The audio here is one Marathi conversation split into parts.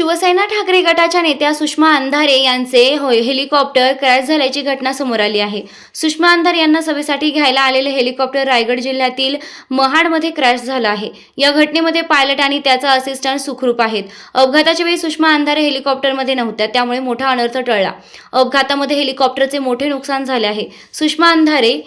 शिवसेना ठाकरे गटाच्या नेत्या सुषमा अंधारे यांचे होय हेलिकॉप्टर क्रॅश झाल्याची घटना समोर आली आहे. सुषमा अंधारे यांना सभेसाठी घ्यायला आलेले हेलिकॉप्टर रायगड जिल्ह्यातील महाडमध्ये क्रॅश झालं आहे. या घटनेमध्ये पायलट आणि त्याचा असिस्टंट सुखरूप आहेत. अपघाताच्या वेळी सुषमा अंधारे हेलिकॉप्टरमध्ये नव्हत्या त्यामुळे मोठा अनर्थ टळला. अपघातामध्ये हेलिकॉप्टरचे मोठे नुकसान झाले आहे. सुषमा अंधारे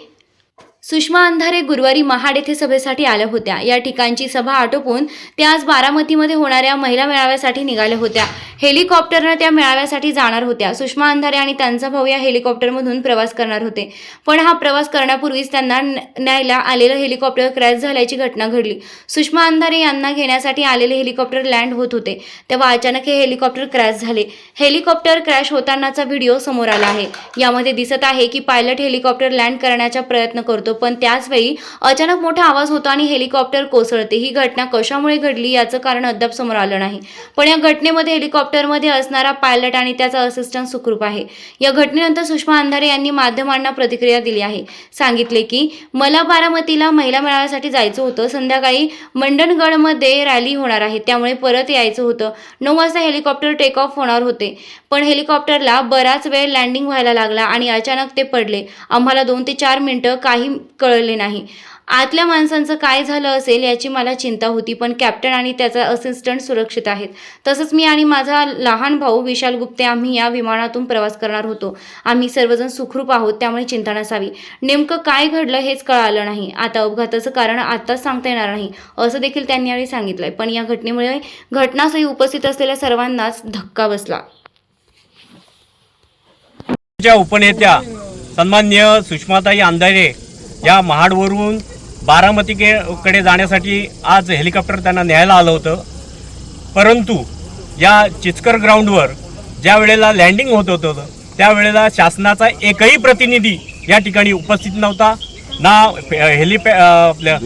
सुषमा अंधारे गुरुवारी महाड येथे सभेसाठी आल्या होत्या. या ठिकाणची सभा आटोपून त्या आज बारामतीमध्ये होणाऱ्या महिला मेळाव्यासाठी निघाल्या होत्या. हेलिकॉप्टरनं त्या मेळाव्यासाठी जाणार होत्या. सुषमा अंधारे आणि त्यांचा भाऊ या हेलिकॉप्टरमधून प्रवास करणार होते. पण हा प्रवास करण्यापूर्वीच त्यांना न्यायला आलेलं हेलिकॉप्टर क्रॅश झाल्याची घटना घडली. सुषमा अंधारे यांना घेण्यासाठी आलेले हेलिकॉप्टर लँड होत होते. तेव्हा अचानक हे हेलिकॉप्टर क्रॅश झाले. हेलिकॉप्टर क्रॅश होतानाचा व्हिडिओ समोर आला आहे. यामध्ये दिसत आहे की पायलट हेलिकॉप्टर लँड करण्याचा प्रयत्न करतो पण त्याच वेळी अचानक मोठा आवाज होतो आणि हेलिकॉप्टर कोसळते. ही घटना कशामुळे घडली याचं कारण अद्याप समोर आलं नाही. पण या घटनेमध्ये हेलिकॉप्टर हेलिकॉप्टरमध्ये असणारा पायलट आणि त्याचा असिस्टंट सुखरूप आहे. या घटनेनंतर सुषमा अंधारे यांनी माध्यमांना प्रतिक्रिया दिली आहे. सांगितले की मला बारामतीला महिला मेळाव्यासाठी जायचं होतं. संध्याकाळी मंडणगडमध्ये रॅली होणार आहे. त्यामुळे परत यायचं होतं. नऊ वाजता हेलिकॉप्टर टेक ऑफ होणार होते. पण हेलिकॉप्टरला बराच वेळ लँडिंग व्हायला लागला आणि अचानक ते पडले. आम्हाला दोन ते चार मिनटं काही कळले नाही. आतल्या माणसांचं काय झालं असेल याची मला चिंता होती पण कॅप्टन आणि त्याचा असिस्टंट सुरक्षित आहेत. तसंच मी आणि माझा लहान भाऊ विशाल गुप्ते आम्ही या विमानातून प्रवास करणार होतो. आम्ही सर्वजण सुखरूप आहोत त्यामुळे चिंता नसावी. नेमकं काय घडलं हेच कळालं नाही. आता अपघाताचं कारण आत्ताच सांगता येणार नाही असं देखील त्यांनी यावेळी सांगितलंय. पण या घटनेमुळे घटनास्थळी उपस्थित असलेल्या सर्वांनाच धक्का बसला. उपनेत्या सन्मान्य सुषमाताई अंधारे या महाडवरून बारामतीके- कडे जाण्यासाठी आज हेलिकॉप्टर त्यांना न्यायला आलं होतं. परंतु या चिचकर ग्राउंडवर ज्या वेळेला लँडिंग होत होतं त्यावेळेला शासनाचा एकही प्रतिनिधी या ठिकाणी उपस्थित नव्हता. ना हेलिपॅ आपल्या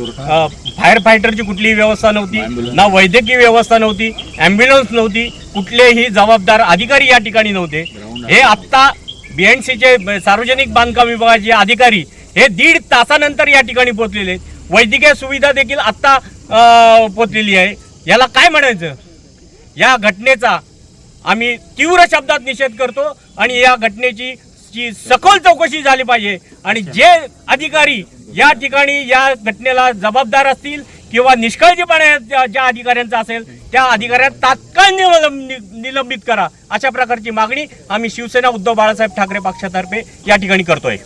फायर फायटरची कुठलीही व्यवस्था नव्हती ना वैद्यकीय व्यवस्था नव्हती ॲम्ब्युलन्स नव्हती कुठलेही जबाबदार अधिकारी या ठिकाणी नव्हते. हे आत्ता सीचे सार्वजनिक बांधकाम विभागाचे अधिकारी हे दीड तासानंतर या ठिकाणी पोहोचलेले आहेत. वैद्यकीय सुविधा देखील आत्ता पोचलेली आहे. याला काय म्हणायचं? या घटनेचा आम्ही तीव्र शब्दात निषेध करतो आणि या घटनेची सखोल चौकशी झाली पाहिजे आणि जे अधिकारी या ठिकाणी या घटनेला जबाबदार असतील किंवा निष्काळजीपणा ज्या अधिकाऱ्यांचा असेल त्या अधिकाऱ्यांना तात्काळ निलंब- निलंबित करा. अशा प्रकारची मागणी आम्ही शिवसेना उद्धव बाळासाहेब ठाकरे पक्षातर्फे या ठिकाणी करतोय.